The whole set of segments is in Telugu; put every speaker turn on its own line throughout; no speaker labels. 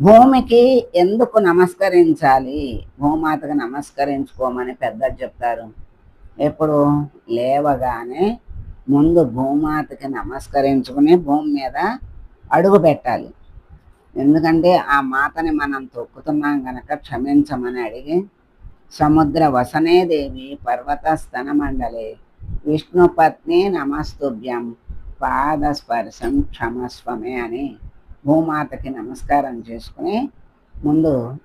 భూమికి ఎందుకు నమస్కరించాలి? భూమాతకు నమస్కరించుకోమని పెద్దలు చెప్తారు. ఎప్పుడు? లేవగానే ముందు భూమాతకి నమస్కరించుకుని భూమి మీద అడుగు పెట్టాలి. ఎందుకంటే ఆ మాతని మనం తొక్కుతున్నాం కనుక క్షమించమని అడిగి సముద్ర వసనే దేవి పర్వత స్తన మండలి. విష్ణుపత్ని నమస్తుభ్యం. పాద స్పర్శం క్షమస్వమే అని భూమాతకి నమస్కారం చేసుకుని ముందు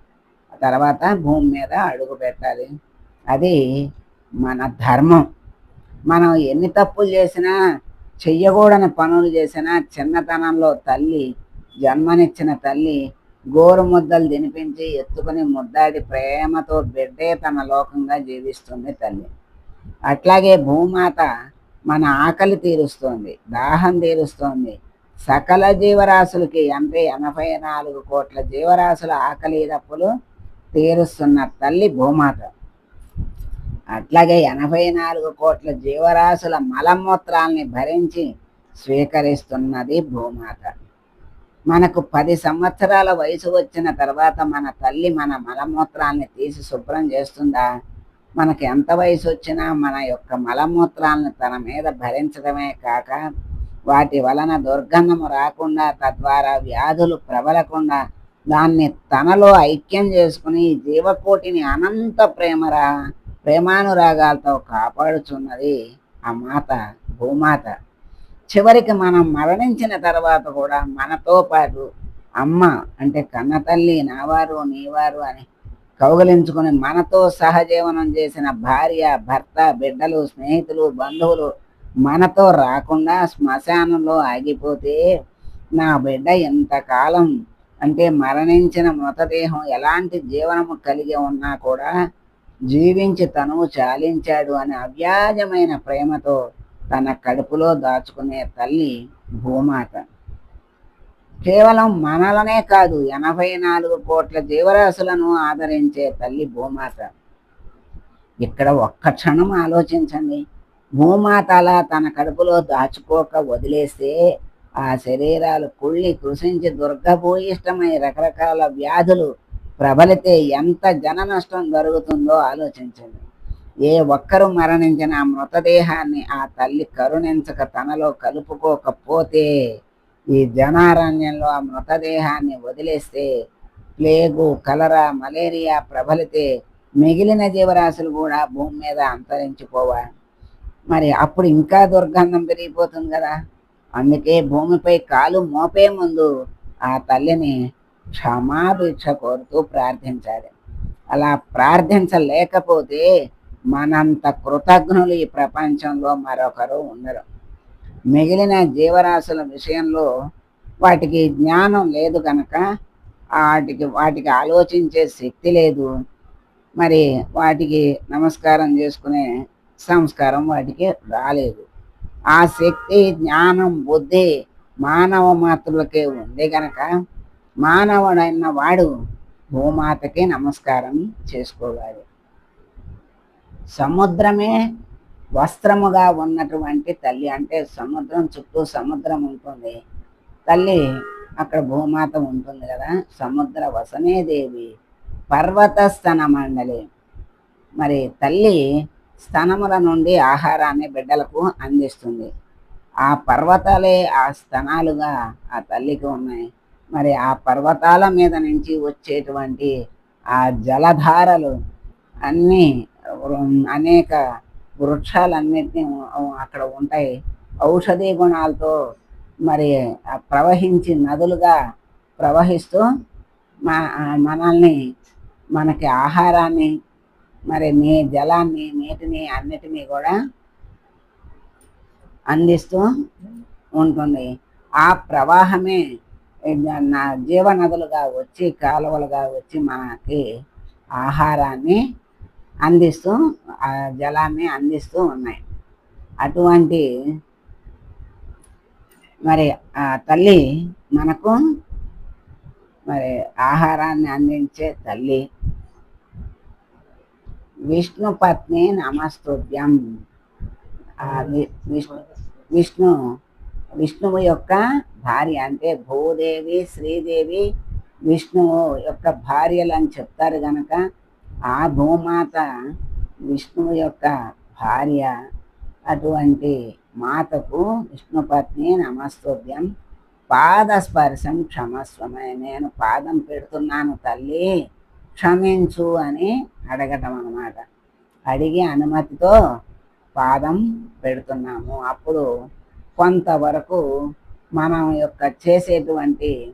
తర్వాత భూమి మీద అడుగు పెట్టాలి. అది మన ధర్మం. మనం ఎన్ని తప్పులు చేసినా చెయ్యకూడని పనులు చేసినా చిన్నతనంలో తల్లి జన్మనిచ్చిన తల్లి గోరు ముద్దలు తినిపించి ఎత్తుకుని ముద్దాడి ప్రేమతో బిడ్డే తన లోకంగా జీవిస్తుంది తల్లి. అట్లాగే భూమాత మన ఆకలి తీరుస్తోంది దాహం తీరుస్తోంది. సకల జీవరాశులకి అంటే ఎనభై నాలుగు కోట్ల జీవరాశుల ఆకలి తప్పులు తీరుస్తున్న తల్లి భూమాత. అట్లాగే ఎనభై నాలుగు కోట్ల జీవరాశుల మలమూత్రాల్ని భరించి స్వీకరిస్తున్నది భూమాత. మనకు పది సంవత్సరాల వయసు వచ్చిన తర్వాత మన తల్లి మన మలమూత్రాల్ని తీసి శుభ్రం చేస్తుందా? మనకి ఎంత వయసు వచ్చినా మన యొక్క మలమూత్రాలను తన మీద భరించడమే కాక వాటి వలన దుర్గంధము రాకుండా తద్వారా వ్యాధులు ప్రబలకుండా దాన్ని తనలో ఐక్యం చేసుకుని జీవకోటిని అనంత ప్రేమరా ప్రేమానురాగాలతో కాపాడుచున్నది ఆ మాత భూమాత. చివరికి మనం మరణించిన తర్వాత కూడా మనతో పాటు అమ్మ అంటే కన్నతల్లి నావారు నీవారు అని కౌగలించుకుని మనతో సహజీవనం చేసిన భార్య భర్త బిడ్డలు స్నేహితులు బంధువులు మనతో రాకుండా శ్మశానంలో ఆగిపోతే నా బిడ్డ ఎంతకాలం అంటే మరణించిన మృతదేహం ఎలాంటి జీవనము కలిగి ఉన్నా కూడా జీవించి తనువు చాలించాడు అనే అవ్యాజమైన ప్రేమతో తన కడుపులో దాచుకునే తల్లి భూమాత. కేవలం మనలనే కాదు ఎనభై నాలుగు కోట్ల జీవరాశులను ఆదరించే తల్లి భూమాత. ఇక్కడ ఒక్క క్షణం ఆలోచించండి. భూమాతల అలా తన కడుపులో దాచుకోక వదిలేస్తే ఆ శరీరాలు కుళ్ళి కృషించి దుర్గభూయిష్టమై రకరకాల వ్యాధులు ప్రబలితే ఎంత జన నష్టం జరుగుతుందో ఆలోచించండి. ఏ ఒక్కరు మరణించిన ఆ మృతదేహాన్ని ఆ తల్లి కరుణించక తనలో కలుపుకోకపోతే ఈ జనారణ్యంలో ఆ మృతదేహాన్ని వదిలేస్తే ప్లేగు కలరా మలేరియా ప్రబలితే మిగిలిన జీవరాశులు కూడా భూమి మీద అంతరించిపోవాలి మరి అప్పుడు ఇంకా దుర్గంధం పెరిగిపోతుంది కదా. అందుకే భూమిపై కాలు మోపే ముందు ఆ తల్లిని క్షమాభిక్ష కోరుతూ ప్రార్థించాలి. అలా ప్రార్థించలేకపోతే మనంత కృతజ్ఞులు ఈ ప్రపంచంలో మరొకరు ఉండరు. మిగిలిన జీవరాశుల విషయంలో వాటికి జ్ఞానం లేదు కనుక వాటికి వాటికి ఆలోచించే శక్తి లేదు. మరి వాటికి నమస్కారం చేసుకునే సంస్కారం వాటికి రాలేదు. ఆ శక్తి జ్ఞానం బుద్ధి మానవ మాతృలకే ఉంది కనుక మానవుడైన వాడు భూమాతకి నమస్కారం చేసుకోవాలి. సముద్రమే వస్త్రముగా ఉన్నటువంటి తల్లి అంటే సముద్రం చుట్టూ సముద్రం ఉంటుంది. తల్లి అక్కడ భూమాత ఉంటుంది కదా సముద్ర వసనే దేవి పర్వత స్తన మండలి. మరి తల్లి స్తనముల నుండి ఆహారాన్ని బిడ్డలకు అందిస్తుంది. ఆ పర్వతాలే ఆ స్తనాలుగా ఆ తల్లికి ఉన్నాయి. మరి ఆ పర్వతాల మీద నుంచి వచ్చేటువంటి ఆ జలధారలు అన్నీ అనేక వృక్షాలన్నిటినీ అక్కడ ఉంటాయి. ఔషధీ గుణాలతో మరి ప్రవహించి నదులుగా ప్రవహిస్తూ మా మనల్ని మనకి ఆహారాన్ని మరి నీ జలాన్ని నీటిని అన్నిటినీ కూడా అందిస్తూ ఉంటుంది. ఆ ప్రవాహమే నా జీవనదులుగా వచ్చి కాలువలుగా వచ్చి మనకి ఆహారాన్ని అందిస్తూ ఆ జలాన్ని అందిస్తూ ఉన్నాయి. అటువంటి మరి ఆ తల్లి మనకు మరి ఆహారాన్ని అందించే తల్లి విష్ణు పత్ని నమస్తుభ్యం విష్ణు విష్ణు విష్ణువు యొక్క భార్య అంటే భూదేవి శ్రీదేవి విష్ణువు యొక్క భార్యలు అని చెప్తారు గనక ఆ భూమాత విష్ణువు యొక్క భార్య అటువంటి మాతకు విష్ణుపత్ని నమస్తోభ్యం. పాదస్పర్శం క్షమస్వమే. నేను పాదం పెడుతున్నాను తల్లి. క్షమించు అని అడగటం అన్నమాట. అడిగి అనుమతితో పాదం పెడుతున్నాము. అప్పుడు కొంతవరకు మనం యొక్క చేసేటువంటి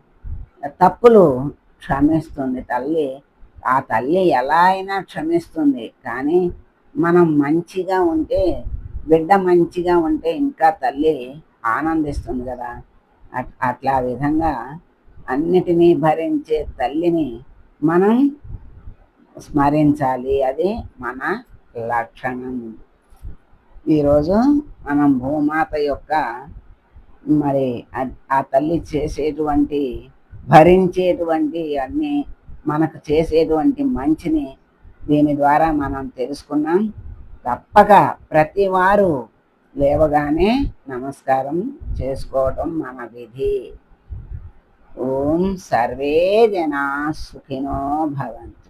తప్పులు క్షమిస్తుంది తల్లి. ఆ తల్లి ఎలా అయినా క్షమిస్తుంది. కానీ మనం మంచిగా ఉంటే బిడ్డ మంచిగా ఉంటే ఇంకా తల్లి ఆనందిస్తుంది కదా. అట్- అట్లా విధంగా అన్నిటినీ భరించే తల్లిని మనం స్మరించాలి. అది మన లక్షణం. ఈరోజు మనం భూమాత యొక్క మరి ఆ- తల్లి చేసేటువంటి భరించేటువంటి అన్నీ మనకు చేసేటువంటి మంచిని దీని ద్వారా మనం తెలుసుకున్నాం. తప్పక ప్రతి వారు లేవగానే నమస్కారం చేసుకోవటం మన విధి. ఓం సర్వే జనా సుఖినో భవంతు.